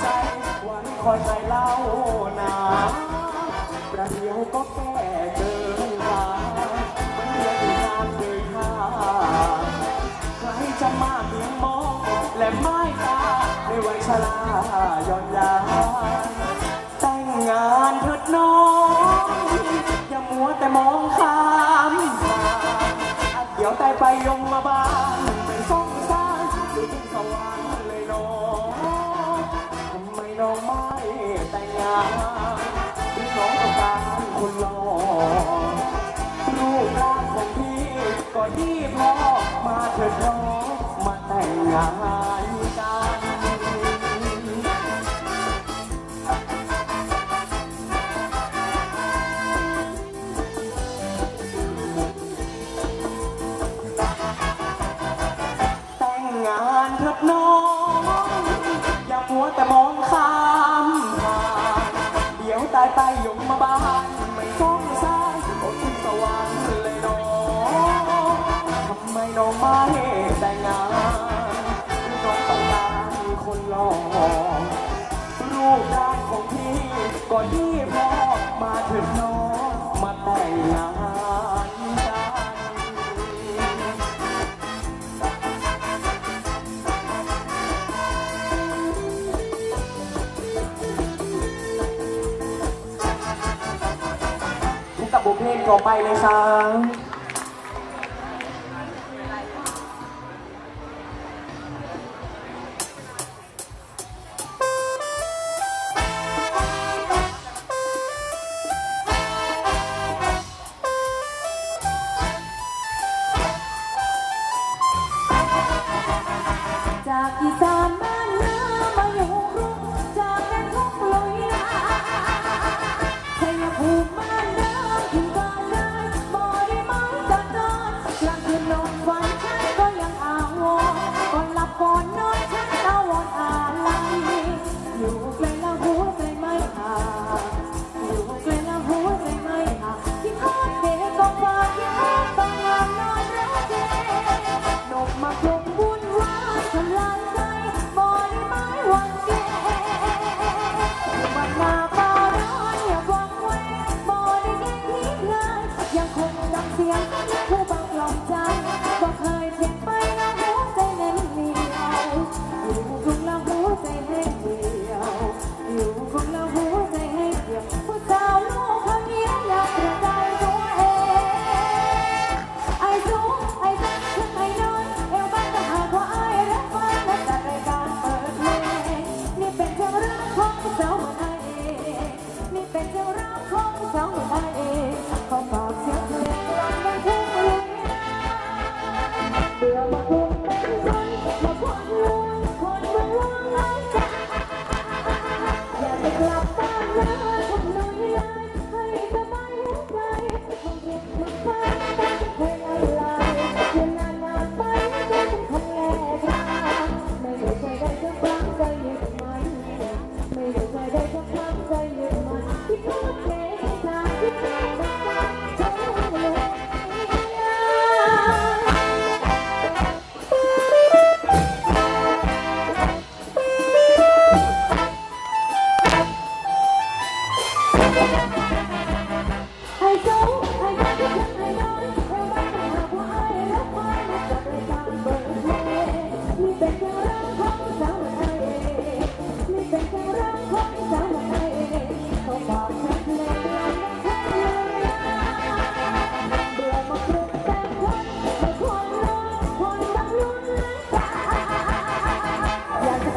ใจวันคอยใจเล่านาประเดี๋ยวก็แก้เจอหามันเรียกงานเคยท่าใครจะมากเพียงมองและไม่ตาไม่ไหวชลา tayong mabaha ต่อไปเลยครับ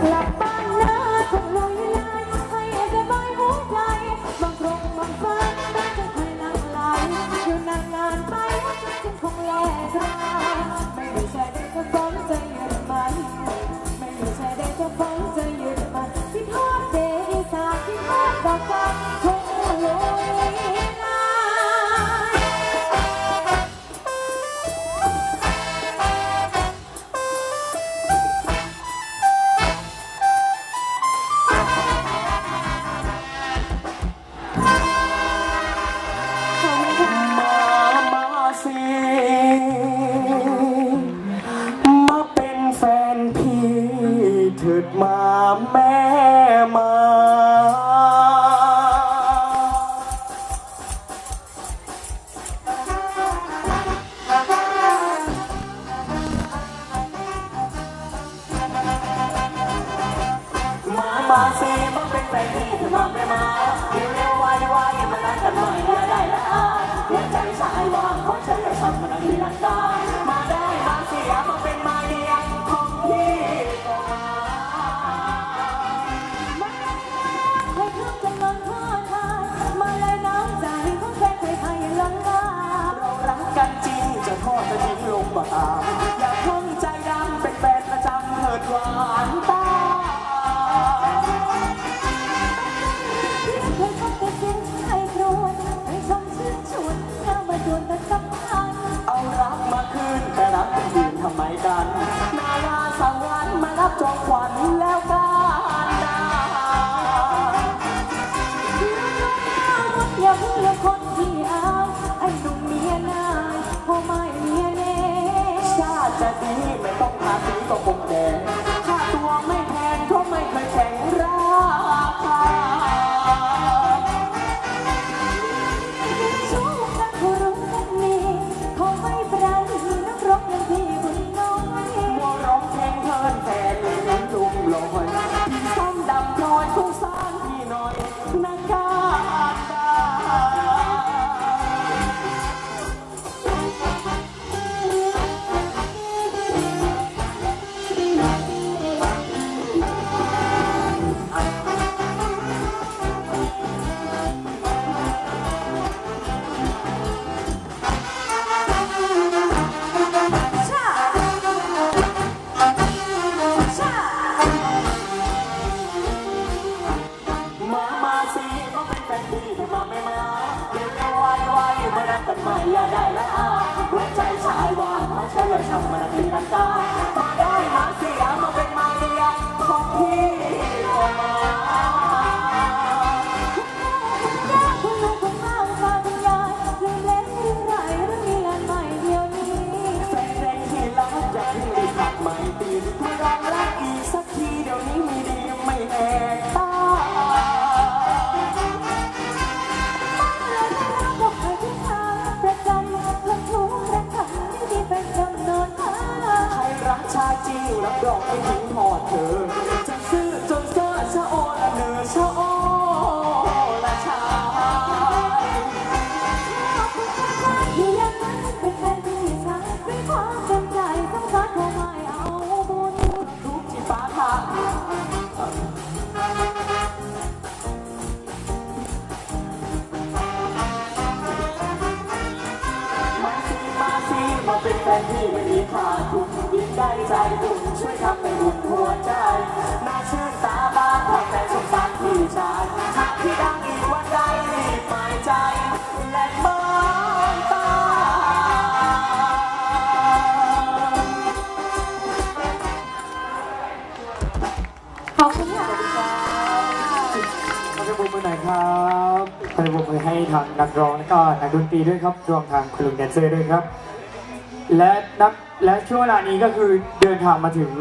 กลับ la star. จอมขวัญแล้วกันนะอย่าเพิ่งเลือกคนที่อายไอ้หนุ่มเมียนายเพราไม่เมียเน่ชาติจะดีไม่ต้องทาสีก็คงแดง เราได้ไหม ตาคุณยิ้มได้ใจคุณช่วยทำให้หุ่นหัวใจน่าชื่นตาบานพอแต่สมบัติพี่ชายหากพี่ดังอีกวันใดรีบหมายใจ และมองตาขอบคุณค่ะไปบคุณหนครับขอบคุณให้ทางนักร้องแล้วก็นักดนตรีด้วยครับรวมทางคุณลุงแดนเซอร์ด้วยครับ และและช่วงเวลานี้ก็คือเดินทางมาถึง